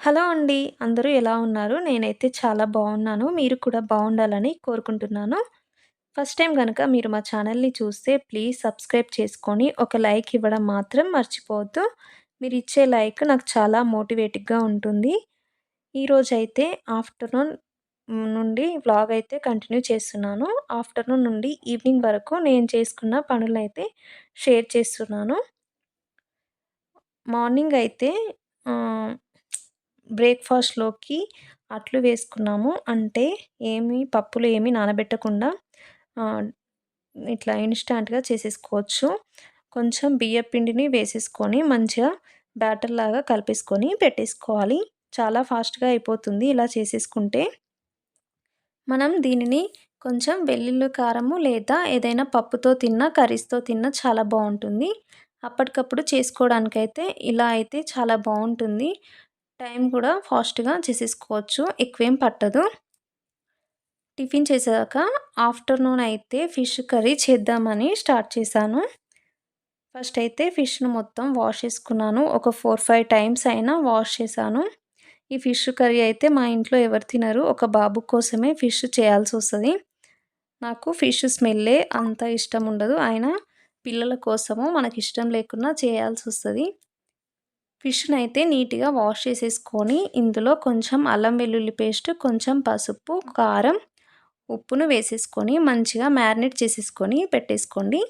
Hello అండి. అందరూ ఎలా ఉన్నారు? నేనైతే చాలా బాగున్నాను మీరు కూడా బాగుండాలని కోరుకుంటున్నాను. ఫస్ట్ టైం కనుక మీరు మా ఛానల్‌ని చూస్తే ప్లీజ్ సబ్స్క్రైబ్ చేసుకొని ఒక లైక్ ఇవ్వడం మాత్రం మర్చిపోవద్దు. మీరు ఇచ్చే లైక్ నాకు చాలా మోటివేటివ్‌గా ఉంటుంది. ఈరోజు అయితే ఆఫ్టర్‌నూన్ నుండి వ్లాగ్ అయితే కంటిన్యూ చేస్తున్నాను. ఆఫ్టర్‌నూన్ నుండి ఈవినింగ్ వరకు నేను చేసుకున్న పనులైతే షేర్ చేస్తున్నాను. మార్నింగ్ అయితే బ్రేక్‌ఫాస్ట్‌లోకి అట్లు వేసుకున్నాము. అంటే ఏమి పప్పులు ఏమి నానబెట్టకుండా ఇట్లా ఇన్‌స్టాంట్‌గా చేసేసుకోవచ్చు. కొంచెం బియ్యపిండిని వేసేసుకొని మంచిగా బ్యాటర్‌లాగా కలిపేసుకొని పెట్టేసుకోవాలి. చాలా ఫాస్ట్‌గా అయిపోతుంది ఇలా చేసేసుకుంటే. మనం దీనిని కొంచెం వెల్లుల్లి కారము లేదా ఏదైనా పప్పుతో తిన్నా, కర్రీస్‌తో తిన్నా చాలా బాగుంటుంది అప్పటికప్పుడు చేసుకోవడానికైతే ఇలా అయితే చాలా బాగుంటుంది టైం కూడా ఫాస్ట్‌గా చేసేసుకోవచ్చు. ఎక్కువేం పట్టదు. టిఫిన్ చేసాక ఆఫ్టర్‌నూన్ అయితే ఫిష్ కర్రీ చేద్దామని స్టార్ట్ చేశాను. ఫస్ట్ అయితే ఫిష్‌ను మొత్తం వాష్ చేసుకున్నాను. ఒక 4, 5 టైమ్స్ అయినా వాష్ చేశాను. ఈ ఫిష్ కర్రీ అయితే మా ఇంట్లో ఎవరు తినరు. ఒక బాబు కోసమే ఫిష్ చేయాల్సి వస్తుంది నాకు ఫిష్ స్మెల్లే అంత ఇష్టం ఉండదు. అయినా పిల్లల కోసము మనకి ఇష్టం లేకున్నా ఫిష్ని ఫిష్‌నైతే నీట్‌గా వాష్ చేసేసుకొని ఇందులో కొంచెం అల్లం వెల్లుల్లి పేస్ట్, కొంచెం పసుపు, కారం, ఉప్పును వేసేసుకొని మంచిగా మ్యారినేట్ చేసేసుకొని పెట్టేసుకోండి.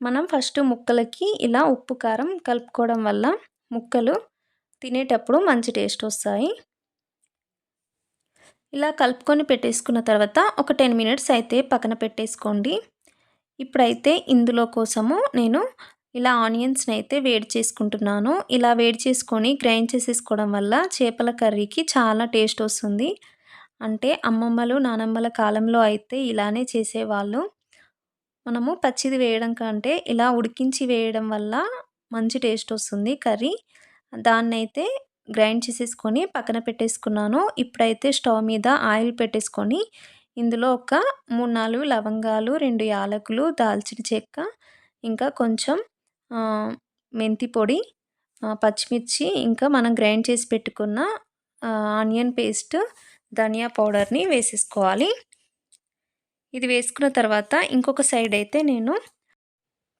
మనం ఫస్ట్ ముక్కలకి ఇలా ఉప్పు, కారం కలుపుకోవడం వల్ల ముక్కలు తినేటప్పుడు మంచి టేస్ట్ వస్తాయి. ఇలా కలుపుకొని పెట్టేసుకున్న తర్వాత ఒక 10 మినిట్స్ అయితే పక్కన పెట్టేసుకోండి. ఇప్పుడైతే ఇందులో కోసము నేను ఇలా ఆనియన్స్‌ని అయితే వేడి చేసుకుంటున్నాను. ఇలా వేడి చేసుకొని గ్రైండ్ చేసేసుకోవడం వల్ల చేపల కర్రీకి చాలా టేస్ట్ వస్తుంది. అంటే అమ్మమ్మలు, నానమ్మల కాలంలో అయితే ఇలానే చేసేవాళ్ళు. మనము పచ్చిది వేయడం కంటే ఇలా ఉడికించి వేయడం వల్ల మంచి టేస్ట్ వస్తుంది కర్రీ. దాన్నైతే గ్రైండ్ చేసేసుకొని పక్కన పెట్టేసుకున్నాను. ఇప్పుడైతే స్టవ్ మీద ఆయిల్ పెట్టేసుకొని ఇందులో ఒక 3, 4 లవంగాలు, రెండు యాలకులు, దాల్చిన చెక్క, ఇంకా కొంచెం మెంతి పొడి, పచ్చిమిర్చి, ఇంకా మనం గ్రైండ్ చేసి పెట్టుకున్న ఆనియన్ పేస్ట్, ధనియా పౌడర్‌ని వేసేసుకోవాలి. ఇది వేసుకున్న తర్వాత ఇంకొక సైడ్ అయితే నేను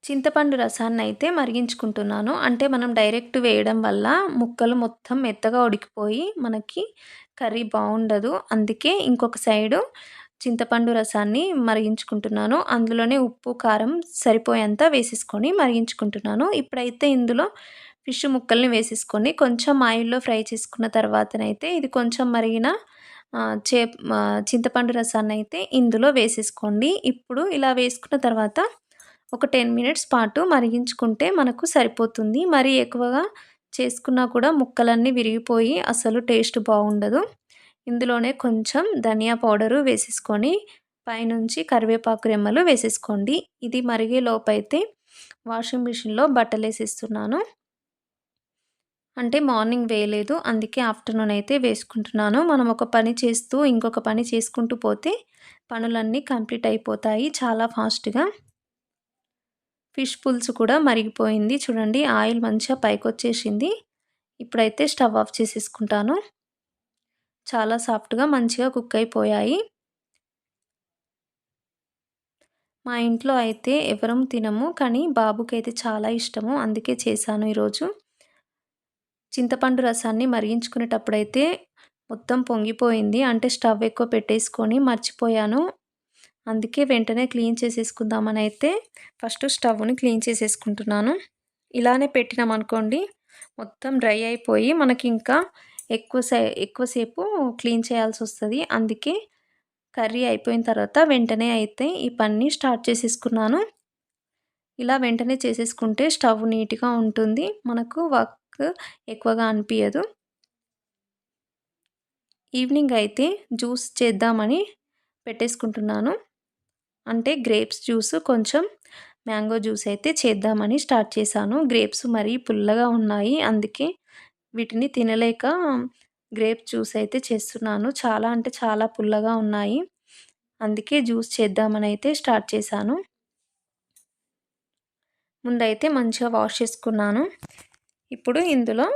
చింతపండు రసాన్ని అయితే మరిగించుకుంటున్నాను. అంటే మనం డైరెక్ట్ వేయడం వల్ల ముక్కలు మొత్తం మెత్తగా ఉడికిపోయి మనకి కర్రీ బాగుండదు అందుకే ఇంకొక సైడు చింతపండు రసాన్ని మరిగించుకుంటున్నాను. అందులోనే ఉప్పు, కారం సరిపోయేంత వేసేసుకొని మరిగించుకుంటున్నాను. ఇప్పుడైతే ఇందులో ఫిష్ ముక్కల్ని వేసేసుకొని కొంచెం ఆయిల్‌లో ఫ్రై చేసుకున్న తర్వాతనైతే ఇది కొంచెం మరిగిన చే చేప్ రసాన్ని అయితే ఇందులో వేసేసుకోండి. ఇప్పుడు ఇలా వేసుకున్న తర్వాత ఒక 10 మినిట్స్ పాటు మరిగించుకుంటే మనకు సరిపోతుంది. మరీ ఎక్కువగా చేసుకున్నా కూడా ముక్కలన్నీ విరిగిపోయి అసలు టేస్ట్ బాగుండదు ఇందులోనే కొంచెం ధనియా పౌడరు వేసేసుకొని పైనుంచి కరివేపాకు రెమ్మలు వేసేసుకోండి. ఇది మరిగే లోపైతే వాషింగ్ మిషన్‌లో బట్టలు వేసేస్తున్నాను అంటే మార్నింగ్ వేయలేదు. అందుకే ఆఫ్టర్‌నూన్ అయితే వేసుకుంటున్నాను. మనం ఒక పని చేస్తూ ఇంకొక పని చేసుకుంటూ పోతే పనులన్నీ కంప్లీట్ అయిపోతాయి చాలా ఫాస్ట్‌గా. ఫిష్ పులుసు కూడా మరిగిపోయింది. చూడండి ఆయిల్ మంచిగా పైకొచ్చేసింది. ఇప్పుడైతే స్టవ్ ఆఫ్ చేసేసుకుంటాను. చాలా సాఫ్ట్‌గా మంచిగా కుక్ అయిపోయాయి. మా ఇంట్లో అయితే ఎవరం తినము. కానీ బాబుకైతే చాలా ఇష్టము. అందుకే చేశాను ఈరోజు. చింతపండు రసాన్ని మరిగించుకునేటప్పుడైతే మొత్తం పొంగిపోయింది. అంటే స్టవ్ ఎక్కువ పెట్టేసుకొని మర్చిపోయాను. అందుకే వెంటనే క్లీన్ చేసేసుకుందామని అయితే ఫస్ట్ స్టవ్‌ని క్లీన్ చేసేసుకుంటున్నాను. ఇలానే పెట్టినాం అనుకోండి మొత్తం డ్రై అయిపోయి మనకి ఇంకా ఎక్కువ సే ఎక్కువసేపు క్లీన్ చేయాల్సి వస్తుంది అందుకే కర్రీ అయిపోయిన తర్వాత వెంటనే అయితే ఈ పనిని స్టార్ట్ చేసేసుకున్నాను. ఇలా వెంటనే చేసేసుకుంటే స్టవ్ నీట్‌గా ఉంటుంది. మనకు వర్క్ ఎక్కువగా అనిపించదు ఈవినింగ్ అయితే జ్యూస్ చేద్దామని పెట్టేసుకుంటున్నాను. అంటే గ్రేప్స్ జ్యూస్ కొంచెం మ్యాంగో జ్యూస్ అయితే చేద్దామని స్టార్ట్ చేశాను. గ్రేప్స్ మరీ పుల్లగా ఉన్నాయి. అందుకే వీటిని తినలేక గ్రేప్ జ్యూస్ అయితే చేస్తున్నాను. చాలా అంటే చాలా పుల్లగా ఉన్నాయి. అందుకే జ్యూస్ చేద్దామని అయితే స్టార్ట్ చేశాను. ముందైతే మంచిగా వాష్ చేసుకున్నాను. ఇప్పుడు ఇందులో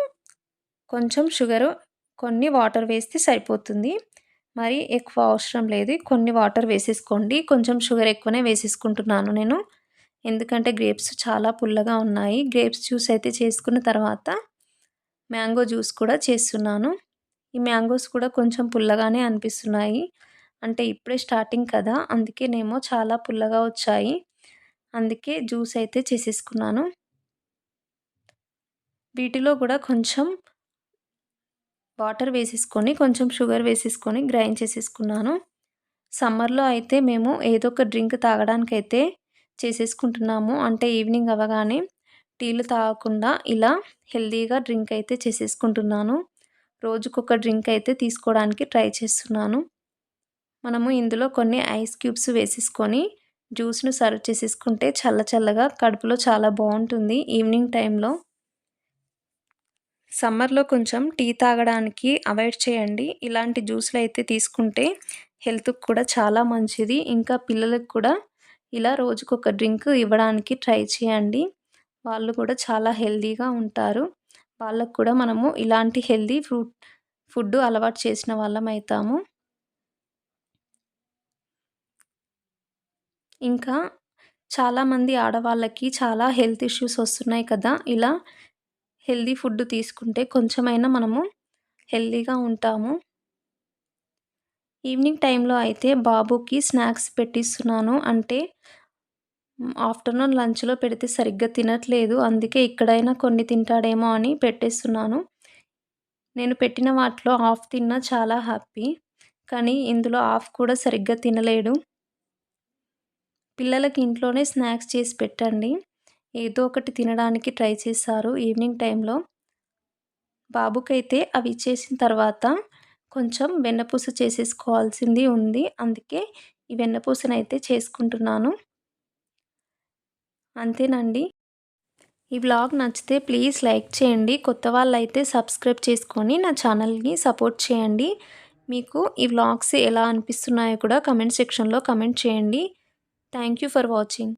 కొంచెం షుగరు కొన్ని వాటర్ వేస్తే సరిపోతుంది మరి ఎక్కువ అవసరం లేదు కొన్ని వాటర్ వేసేసుకోండి కొంచెం షుగర్ ఎక్కువనే వేసేసుకుంటున్నాను నేను ఎందుకంటే గ్రేప్స్ చాలా పుల్లగా ఉన్నాయి గ్రేప్స్ జ్యూస్ అయితే చేసుకున్న తర్వాత మ్యాంగో జ్యూస్ కూడా చేస్తున్నాను. ఈ మ్యాంగోస్ కూడా కొంచెం పుల్లగానే అనిపిస్తున్నాయి. అంటే ఇప్పుడే స్టార్టింగ్ కదా అందుకేనేమో చాలా పుల్లగా వచ్చాయి. అందుకే జ్యూస్ అయితే చేసేసుకున్నాను. వీటిలో కూడా కొంచెం వాటర్ వేసేసుకొని కొంచెం షుగర్ వేసేసుకొని గ్రైండ్ చేసేసుకున్నాను. సమ్మర్లో అయితే మేము ఏదో ఒక డ్రింక్ తాగడానికైతే చేసేసుకుంటున్నాము. అంటే ఈవినింగ్ అవ్వగానే టీలు తాగకుండా ఇలా హెల్దీగా డ్రింక్ అయితే చేసేసుకుంటున్నాను. రోజుకొక డ్రింక్ అయితే తీసుకోవడానికి ట్రై చేస్తున్నాను. మనము ఇందులో కొన్ని ఐస్ క్యూబ్స్ వేసేసుకొని జ్యూస్ను సర్వ్ చేసేసుకుంటే చల్ల చల్లగా కడుపులో చాలా బాగుంటుంది ఈవినింగ్ టైంలో. సమ్మర్లో కొంచెం టీ తాగడానికి అవాయిడ్ చేయండి. ఇలాంటి జ్యూస్లు అయితే తీసుకుంటే హెల్త్కి కూడా చాలా మంచిది. ఇంకా పిల్లలకు కూడా ఇలా రోజుకొక డ్రింక్ ఇవ్వడానికి ట్రై చేయండి. వాళ్ళు కూడా చాలా హెల్తీగా ఉంటారు. వాళ్ళకు కూడా మనము ఇలాంటి హెల్తీ ఫ్రూట్ ఫుడ్ అలవాటు చేసిన వాళ్ళం అవుతాము ఇంకా చాలామంది ఆడవాళ్ళకి చాలా హెల్త్ ఇష్యూస్ వస్తున్నాయి కదా ఇలా హెల్దీ ఫుడ్ తీసుకుంటే కొంచెమైనా మనము హెల్దీగా ఉంటాము. ఈవినింగ్ టైంలో అయితే బాబుకి స్నాక్స్ పెట్టిస్తున్నాను. అంటే ఆఫ్టర్నూన్ లంచ్లో పెడితే సరిగ్గా తినట్లేదు. అందుకే ఇక్కడైనా కొన్ని తింటాడేమో అని పెట్టేస్తున్నాను. నేను పెట్టిన వాటిలో హాఫ్ తిన్నా చాలా హ్యాపీ. కానీ ఇందులో హాఫ్ కూడా సరిగ్గా తినలేడు. పిల్లలకి ఇంట్లోనే స్నాక్స్ చేసి పెట్టండి. ఏదో ఒకటి తినడానికి ట్రై చేశారు ఈవినింగ్ టైంలో. బాబుకైతే అవి ఇచ్చేసిన తర్వాత కొంచెం వెన్నపూస చేసేసుకోవాల్సింది ఉంది. అందుకే ఈ వెన్నపూసనైతే చేసుకుంటున్నాను. అంతేనండి. ఈ వ్లాగ్ నచ్చితే ప్లీజ్ లైక్ చేయండి. కొత్త వాళ్ళైతే సబ్స్క్రైబ్ చేసుకొని నా ఛానల్ని సపోర్ట్ చేయండి. మీకు ఈ వ్లాగ్స్ ఎలా అనిపిస్తున్నాయో కూడా కమెంట్ సెక్షన్లో కమెంట్ చేయండి. Thank you for watching.